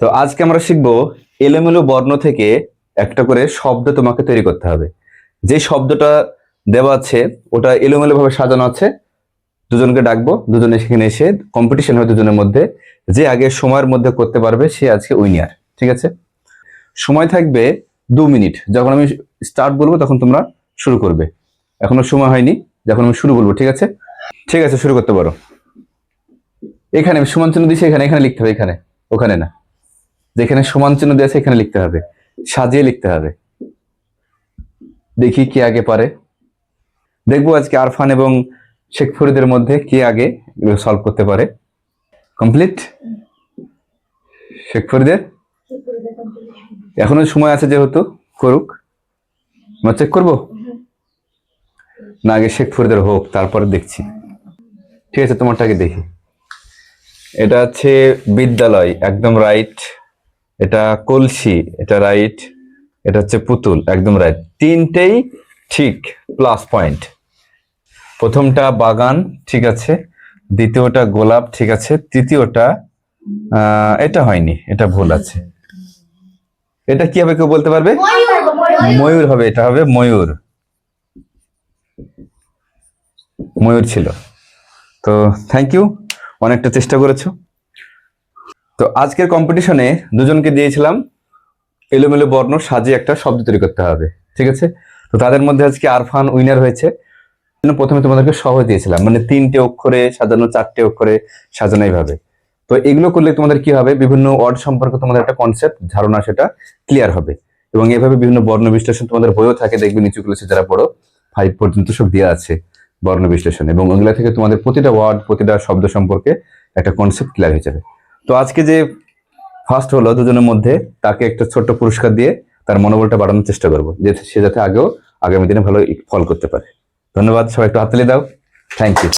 তো আজকে আমরা শিখব এলোমেলো বর্ণ থেকে একটা করে শব্দ তোমাকে তৈরি করতে হবে। যে শব্দটা দেওয়া আছে, ওটা এলোমেলো ভাবে সাজানো আছে। দুজনকে ডাকবো, দুজনে সেখানে এসে কম্পিটিশন হবে দুজনের মধ্যে। যে আগে সময়ের মধ্যে করতে পারবে, সে আজকে উইনার ঠিক আছে? সময় থাকবে দু মিনিট। যখন আমি স্টার্ট বলব, তখন তোমরা শুরু করবে। এখনও সময় হয়নি, যখন আমি শুরু বলব, ঠিক আছে? ঠিক আছে, শুরু করতে পারো। এখানে সমান চিহ্ন দিয়েছি এখানে এখানে লিখতে হবে, এখানে। ওখানে না। যেখানে সমান চিহ্ন দেওয়া আছে, এখানে লিখতে হবে। সাজিয়ে লিখতে হবে। দেখি কে আগে পারে। দেখব আজকে আরফান এবং শেখ ফরিদের মধ্যে কে আগে সলভ করতে পারে। কমপ্লিট শেখ ফরিদের? এখনও সময় আছে যেহেতু, করুক। আমরা চেক করব? না, আগে শেখ ফরিদের হোক, তারপরে দেখছি। ঠিক আছে তোমারটাকে দেখি। এটা হচ্ছে বিদ্যালয়, একদম রাইট এটা কলসি, এটা রাইট এটা হচ্ছে পুতুল, একদম রাইট তিনটেই ঠিক প্লাস পয়েন্ট প্রথমটা বাগান, ঠিক আছে। দ্বিতীয়টা গোলাপ, ঠিক আছে। তৃতীয়টা এটা হয়নি, এটা ভুল আছে। এটা কি হবে কেউ বলতে পারবে? ময়ূর হবে, এটা হবে ময়ূর। ময়ূর ছিল। তো থ্যাংক ইউ অনেকটা চেষ্টা করেছ। তো আজকের কম্পিটিশনে দুজনকে দিয়েছিলাম। এলোমেলো বর্ণ সাজিয়ে একটা শব্দ তৈরি করতে হবে, ঠিক আছে? তো তাদের মধ্যে আজকে আরফান উইনার হয়েছে। প্রথমে তোমাদেরকে সহজ দিয়েছিলাম মানে তিনটে অক্ষরে সাজানো, চারটে অক্ষরে সাজানো এইভাবে। তো এগুলো করলে তোমাদের কি হবে? বিভিন্ন ওয়ার্ড সম্পর্কে তোমাদের একটা কনসেপ্ট ধারণা সেটা ক্লিয়ার হবে। এবং এভাবে বিভিন্ন বর্ণ বিশ্লেষণ তোমাদের বইও থাকে, দেখবে নিচু ক্লাসে যারা পড়ো ফাইভ পর্যন্ত সব দেওয়া আছে বর্ণ বিশ্লেষণ। এবং ওগুলা থেকে তোমাদের প্রতিটা ওয়ার্ড প্রতিটা শব্দ সম্পর্কে একটা কনসেপ্ট ক্লিয়ার হয়ে যাবে। তো আজকে যে ফার্স্ট হলো দুজনের মধ্যে, তাকে একটা ছোট্ট পুরস্কার দিয়ে তার মনোবলটা বাড়ানোর চেষ্টা করব, যে সে যাতে আগেও আগামী দিনে ভালো ফল করতে পারে। ধন্যবাদ, সবাই একটু হাততালি দাও। Thank you